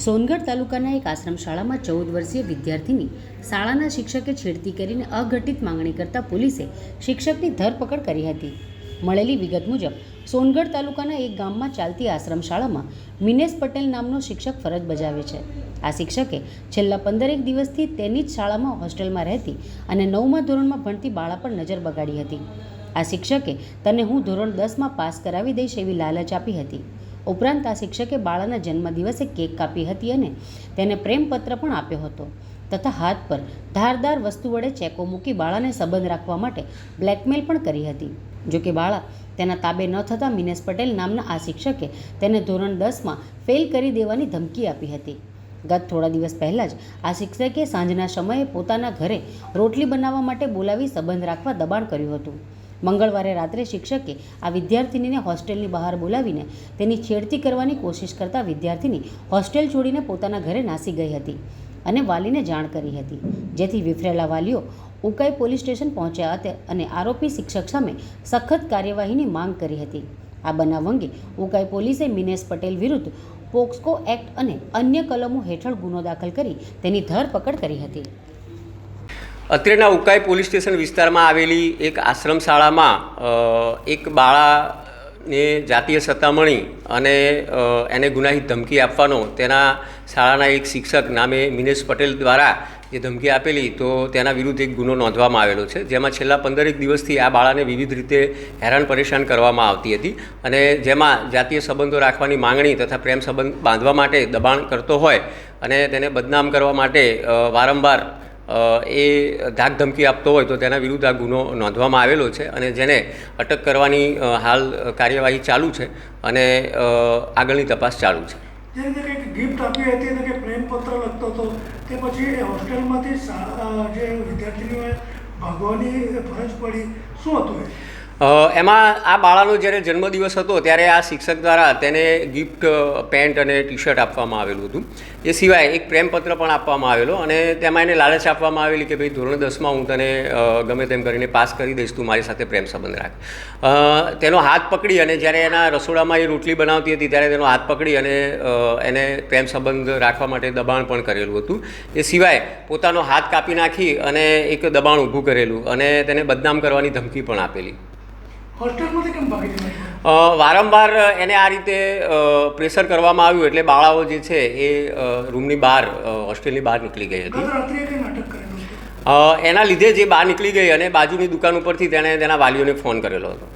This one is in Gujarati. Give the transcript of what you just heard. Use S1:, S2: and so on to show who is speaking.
S1: સોનગઢ તાલુકાના એક આશ્રમ શાળામાં ચૌદ વર્ષીય વિદ્યાર્થીની શાળાના શિક્ષકે છેડતી કરીને અઘટિત માંગણી કરતા પોલીસે શિક્ષકની ધરપકડ કરી હતી. મળેલી વિગત મુજબ, સોનગઢ તાલુકાના એક ગામમાં ચાલતી આશ્રમ શાળામાં મિનેશ પટેલ નામનો શિક્ષક ફરજ બજાવે છે. આ શિક્ષકે છેલ્લા પંદરેક દિવસથી તેની જ શાળામાં હોસ્ટેલમાં રહેતી અને નવમા ધોરણમાં ભણતી બાળા પર નજર બગાડી હતી. આ શિક્ષકે, તને હું ધોરણ દસમાં પાસ કરાવી દઈશ એવી લાલચ આપી હતી. ઉપરાંત આ શિક્ષકે બાળાના જન્મદિવસે કેક કાપી હતી અને તેને પ્રેમપત્ર પણ આપ્યો હતો. તથા હાથ પર ધારદાર વસ્તુ વડે ચેકો મૂકી બાળાને સંબંધ રાખવા માટે બ્લેકમેલ પણ કરી હતી. જોકે બાળા તેના તાબે ન થતાં મિનેશ પટેલ નામના આ શિક્ષકે તેને ધોરણ દસમાં ફેલ કરી દેવાની ધમકી આપી હતી. ગત થોડા દિવસ પહેલાં જ આ શિક્ષકે સાંજના સમયે પોતાના ઘરે રોટલી બનાવવા માટે બોલાવી સંબંધ રાખવા દબાણ કર્યું હતું. મંગળવારે રાત્રે શિક્ષકે આ વિદ્યાર્થિનીને હોસ્ટેલની બહાર બોલાવીને તેની છેડતી કરવાની કોશિશ કરતા વિદ્યાર્થિની હોસ્ટેલ છોડીને પોતાના ઘરે નાસી ગઈ હતી અને વાલીને જાણ કરી હતી. જેથી વિફરેલા વાલીઓ ઉકાઈ પોલીસ સ્ટેશન પહોંચ્યા હતા અને આરોપી શિક્ષક સામે સખત કાર્યવાહીની માંગ કરી હતી. આ બનાવ અંગે ઉકાઈ પોલીસે મિનેશ પટેલ વિરુદ્ધ પોક્સકો એક્ટ અને અન્ય કલમો હેઠળ ગુનો દાખલ કરી તેની ધરપકડ કરી હતી.
S2: અત્રેના ઉકાઈ પોલીસ સ્ટેશન વિસ્તારમાં આવેલી એક આશ્રમ શાળામાં એક બાળાને જાતીય સતામણી અને એને ગુનાહિત ધમકી આપવાનો તેના શાળાના એક શિક્ષક નામે મિનેશ પટેલ દ્વારા જે ધમકી આપેલી તો તેના વિરુદ્ધ એક ગુનો નોંધવામાં આવેલો છે, જેમાં છેલ્લા પંદરેક દિવસથી આ બાળાને વિવિધ રીતે હેરાન પરેશાન કરવામાં આવતી હતી અને જેમાં જાતીય સંબંધો રાખવાની માંગણી તથા પ્રેમ સંબંધ બાંધવા માટે દબાણ કરતો હોય અને તેને બદનામ કરવા માટે વારંવાર એ ધાક ધમકી આપતો હોય તો તેના વિરુદ્ધ આ ગુનો નોંધવામાં આવેલો છે અને જેને અટક કરવાની હાલ કાર્યવાહી ચાલુ છે અને આગળની તપાસ ચાલુ છે.
S3: જે લખતો હતો, તે પછી હોસ્ટેલમાંથી જે વિદ્યાર્થીનીઓએ ભાગવાની ફરજ પડી, શું હતું
S2: એમાં આ બાળાનો જ્યારે જન્મદિવસ હતો ત્યારે આ શિક્ષક દ્વારા તેને ગિફ્ટ પેન્ટ અને ટી શર્ટ આપવામાં આવેલું હતું. એ સિવાય એક પ્રેમપત્ર પણ આપવામાં આવેલો અને તેમાં એને લાલચ આપવામાં આવેલી કે ભાઈ ધોરણ દસમાં હું તને ગમે તેમ કરીને પાસ કરી દઈશ, તું મારી સાથે પ્રેમ સંબંધ રાખ. તેનો હાથ પકડી અને જ્યારે એના રસોડામાં એ રોટલી બનાવતી હતી ત્યારે તેનો હાથ પકડી અને એને પ્રેમ સંબંધ રાખવા માટે દબાણ પણ કરેલું હતું. એ સિવાય પોતાનો હાથ કાપી નાખી અને એક દબાણ ઊભું કરેલું અને તેને બદનામ કરવાની ધમકી પણ આપેલી. વારંવાર એને આ રીતે પ્રેશર કરવામાં આવ્યું એટલે બાળાઓ જે છે એ રૂમની બહાર હોસ્ટેલની બહાર નીકળી ગઈ હતી. એના લીધે જે બહાર નીકળી ગઈ અને બાજુની દુકાન ઉપરથી તેણે તેના વાલીઓને ફોન કરેલો હતો.